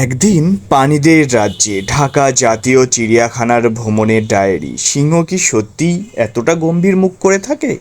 একদিন পানিদের রাজ্যে ঢাকা জাতীয় চিড়িয়াখানার ভ্রমণের ডায়েরি, সিংহ কি সত্যিই এতটা গম্ভীর মুখ করে থাকে?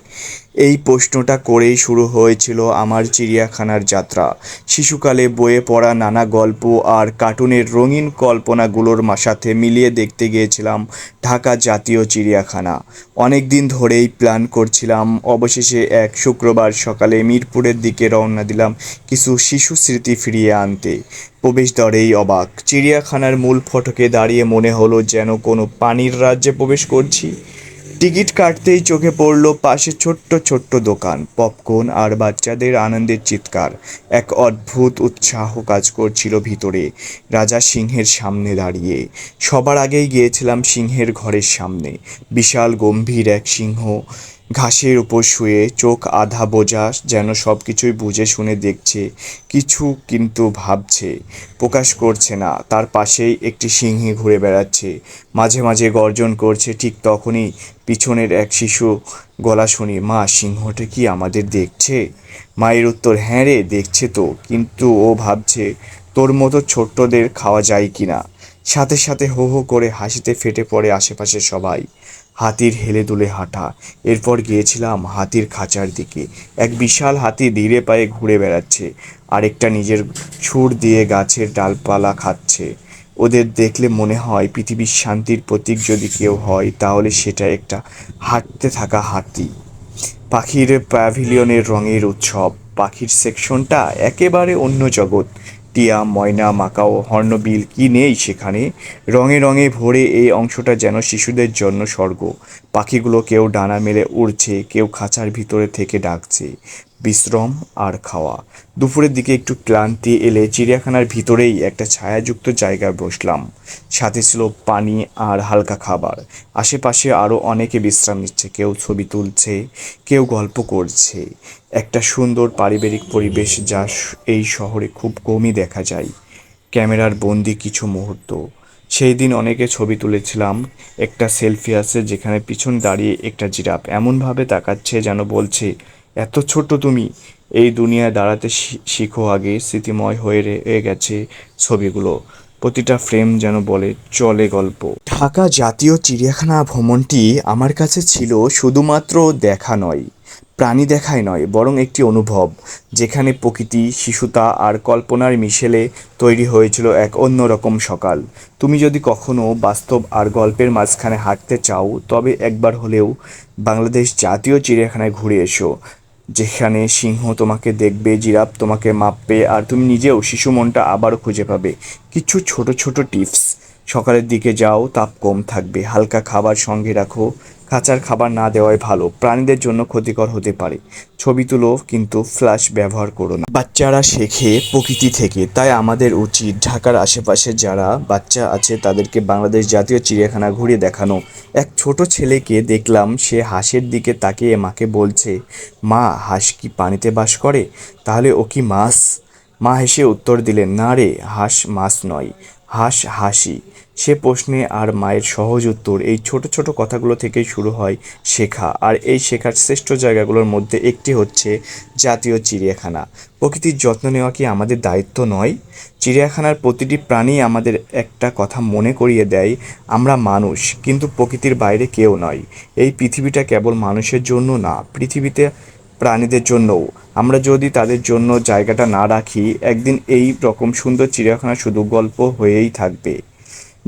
এই প্রশ্নটা করেই শুরু হয়েছিল আমার চিড়িয়াখানার যাত্রা। শিশুকালে বইয়ে পড়া নানা গল্প আর কার্টুনের রঙিন কল্পনাগুলোর সাথে মিলিয়ে দেখতে গিয়েছিলাম ঢাকা জাতীয় চিড়িয়াখানা। অনেক দিন ধরেই প্ল্যান করছিলাম, অবশেষে এক শুক্রবার সকালে মিরপুরের দিকে রওনা দিলাম কিছু শিশু স্মৃতি ফিরিয়ে আনতে। প্রবেশদ্বারেই অবাক, চিড়িয়াখানার মূল ফটকে দাঁড়িয়ে মনে হলো যেন কোনো পানির রাজ্যে প্রবেশ করছি। টিকিট কাটতেই চোখে পড়ল পাশে ছোট্ট ছোট্ট দোকান, পপকর্ন আর বাচ্চাদের আনন্দের চিৎকার। এক অদ্ভুত উৎসাহ কাজ করছিল ভিতরে, রাজা সিংহের সামনে দাঁড়িয়ে। সবার আগেই গিয়েছিলাম সিংহের ঘরের সামনে। বিশাল গম্ভীর এক সিংহ ঘাসের উপর শুয়ে চোখ আধা বোঝা যেন সব কিছুই বুঝে শুনে দেখছে, কিছু কিন্তু ভাবছে, প্রকাশ করছে না। তার পাশেই একটি সিংহী ঘুরে বেড়াচ্ছে। মাঝে মাঝে গর্জন করছে, ঠিক তখনই পিছনের এক শিশু গলা শুনি, মা, সিংহটা কি আমাদের দেখছে? মায়ের উত্তর হ্যাঁ রে, দেখছে তো, কিন্তু ও ভাবছে তোর মতো ছোট্টদের খাওয়া যায় কি না সাথে সাথে হো হো করে হাসিতে ফেটে পড়ে আশেপাশে সবাই। হাতির হেলে দুলে হাঁটা। এরপর গিয়েছিলাম হাতির খাঁচার দিকে। এক বিশাল হাতি ধীরে পায়ে ঘুরে বেড়াচ্ছে, আরেকটা নিজের সুর দিয়ে গাছের ডালপালা খাচ্ছে। ওদের দেখলে মনে হয় পৃথিবীর শান্তির প্রতীক যদি কেউ হয়, তাহলে সেটা একটা হাঁটতে থাকা হাতি। পাখির প্যাভিলিয়নের রঙের উৎসব, পাখির সেকশনটা একেবারে অন্য জগৎ। টিয়া, ময়না, মাকাও হর্নবিল কি নেই সেখানে? রঙে রঙে ভরে এই অংশটা যেন শিশুদের জন্য স্বর্গ। পাখিগুলো কেউ ডানা মেলে উড়ছে, কেউ খাঁচার ভিতরে থেকে ডাকছে। বিশ্রম আর খাওয়া। দুপুরের দিকে একটু ক্লান্তি এলে চিড়িয়াখানার ভিতরেই একটা ছায়াযুক্ত জায়গায় বসলাম। সাথে ছিল পানি আর হালকা খাবার। আশেপাশে আরও অনেকে বিশ্রাম নিচ্ছে, কেউ ছবি তুলছে, কেউ গল্প করছে। একটা সুন্দর পারিবারিক পরিবেশ যা এই শহরে খুব কমই দেখা যায়। ক্যামেরার বন্দি কিছু মুহূর্ত। সেই দিন অনেকে ছবি তুলেছিলাম। একটা সেলফি আছে যেখানে পিছন দাঁড়িয়ে একটা জিরাফ এমনভাবে তাকাচ্ছে যেন বলছে এত ছোট তুমি। এই দুনিয়ায় দাঁড়াতে শিখো আগে, স্মৃতিময় হয়ে রয়ে গেছে ছবিগুলো। প্রতিটা ফ্রেম যেন বলে, চলে গল্প। ঢাকা জাতীয় চিড়িয়াখানা ভ্রমণটি আমার কাছে ছিল শুধুমাত্র দেখা নয়, প্রাণী দেখাই নয়, বরং একটি অনুভব, যেখানে প্রকৃতি, শিশুতা আর কল্পনার মিশেলে তৈরি হয়েছিল এক অন্যরকম সকাল। তুমি যদি কখনো বাস্তব আর গল্পের মাঝখানে হাঁটতে চাও, তবে একবার হলেও বাংলাদেশ জাতীয় চিড়িয়াখানায় ঘুরে এসো। যেখানে সিংহ তোমাকে দেখবে, জিরাফ তোমাকে মাপবে, আর তুমি নিজেও শিশু মনটা আবারও খুঁজে পাবে। কিছু ছোট ছোট টিপস। সকালের দিকে যাও, তাপ কম থাকবে। হালকা খাবার সঙ্গে রাখো। খাঁচার খাবার না দেওয়াই ভালো। প্রাণীদের জন্য ক্ষতিকর হতে পারে। ছবি তুলো, কিন্তু ফ্ল্যাশ ব্যবহার করো না। বাচ্চারা শেখে প্রকৃতি থেকে। তাই আমাদের উচিত ঢাকার আশেপাশে যারা বাচ্চা আছে, তাদেরকে বাংলাদেশ জাতীয় চিড়িয়াখানা ঘুরিয়ে দেখানো। এক ছোট ছেলেকে দেখলাম, সে হাঁসের দিকে তাকিয়ে মাকে বলছে, মা, হাঁস কি পানিতে বাস করে? তাহলে ও কি মাছ? মা হেসে উত্তর দিলেন, না রে, হাঁস মাছ নয়। হাঁস হাসি। সে প্রশ্নে আর মায়ের সহজ উত্তর, এই ছোট ছোট কথাগুলো থেকেই শুরু হয় শেখা। আর এই শেখার শ্রেষ্ঠ জায়গাগুলোর মধ্যে একটি হচ্ছে জাতীয় চিড়িয়াখানা। প্রকৃতির যত্ন নেওয়া কি আমাদের দায়িত্ব নয়? চিড়িয়াখানার প্রতিটি প্রাণী আমাদের একটা কথা মনে করিয়ে দেয়, আমরা মানুষ, কিন্তু প্রকৃতির বাইরে কেউ নয়। এই পৃথিবীটা কেবল মানুষের জন্য না, পৃথিবীতে প্রাণীদের জন্যও। আমরা যদি তাদের জন্য জায়গাটা না রাখি, একদিন এই রকম সুন্দর চিড়িয়াখানা শুধু গল্প হয়েই থাকবে।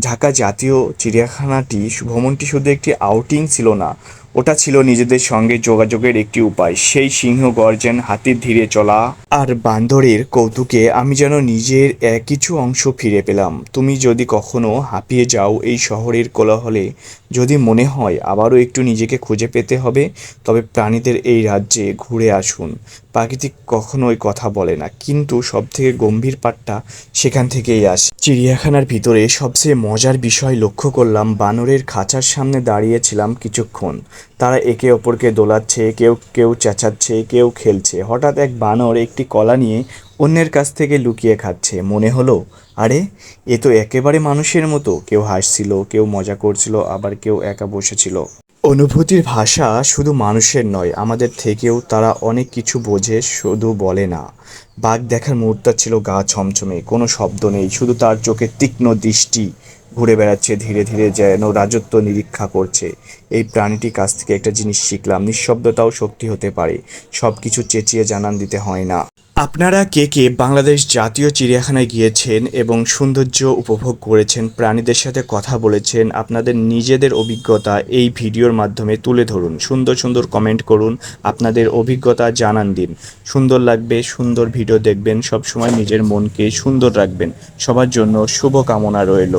ঢাকা জাতীয় চিড়িয়াখানাটি ভ্রমণটি শুধু একটি আউটিং ছিল না, ওটা ছিল নিজেদের সঙ্গে যোগাযোগের একটি উপায়। সেই সিংহ গর্জন হাতির ধীরে চলা আর বান্দরের কৌতুকে আমি যেন নিজের কিছু অংশ ফিরে পেলাম। তুমি যদি কখনো হাঁপিয়ে যাও এই শহরের কোলাহলে যদি মনে হয় আবারও একটু নিজেকে খুঁজে পেতে হবে, তবে প্রাণীদের এই রাজ্যে ঘুরে আসুন। প্রাকৃতিক কখনোই কথা বলে না, কিন্তু সবথেকে গম্ভীর পাঠটা সেখান থেকেই আসে। চিড়িয়াখানার ভিতরে সবচেয়ে মজার বিষয় লক্ষ্য করলাম, বানরের খাঁচার সামনে দাঁড়িয়েছিলাম কিছুক্ষণ। তারা একে অপরকে দোলাচ্ছে, কেউ কেউ চেঁচাচ্ছে, কেউ খেলছে। হঠাৎ এক বানর একটি কলা নিয়ে অন্যের কাছ থেকে লুকিয়ে খাচ্ছে। মনে হলো, আরে, এ তো একেবারে মানুষের মতো। কেউ হাসছিল, কেউ মজা করছিল, আবার কেউ একা বসেছিল। অনুভূতির ভাষা শুধু মানুষের নয়, আমাদের থেকেও তারা অনেক কিছু বোঝে, শুধু বলে না। বাঘ দেখার মুহূর্ত ছিল গা ছমছমে, কোনো শব্দ নেই, শুধু তার চোখে তীক্ষ্ণ দৃষ্টি। ঘুরে বেড়াচ্ছে, ধীরে ধীরে যেন রাজত্ব নিরীক্ষা করছে। এই প্রাণীটির কাছ থেকে একটা জিনিস শিখলাম, নিঃশব্দতাও শক্তি হতে পারে। সব কিছু চেঁচিয়ে জানান দিতে হয় না। আপনারা কে কে বাংলাদেশ জাতীয় চিড়িয়াখানায় গিয়েছেন এবং সৌন্দর্য উপভোগ করেছেন, প্রাণীদের সাথে কথা বলেছেন, আপনাদের নিজেদের অভিজ্ঞতা এই ভিডিওর মাধ্যমে তুলে ধরুন। সুন্দর সুন্দর কমেন্ট করুন, আপনাদের অভিজ্ঞতা জানান দিন। সুন্দর লাগবে, সুন্দর ভিডিও দেখবেন, সবসময় নিজের মনকে সুন্দর রাখবেন। সবার জন্য শুভ কামনা রইল।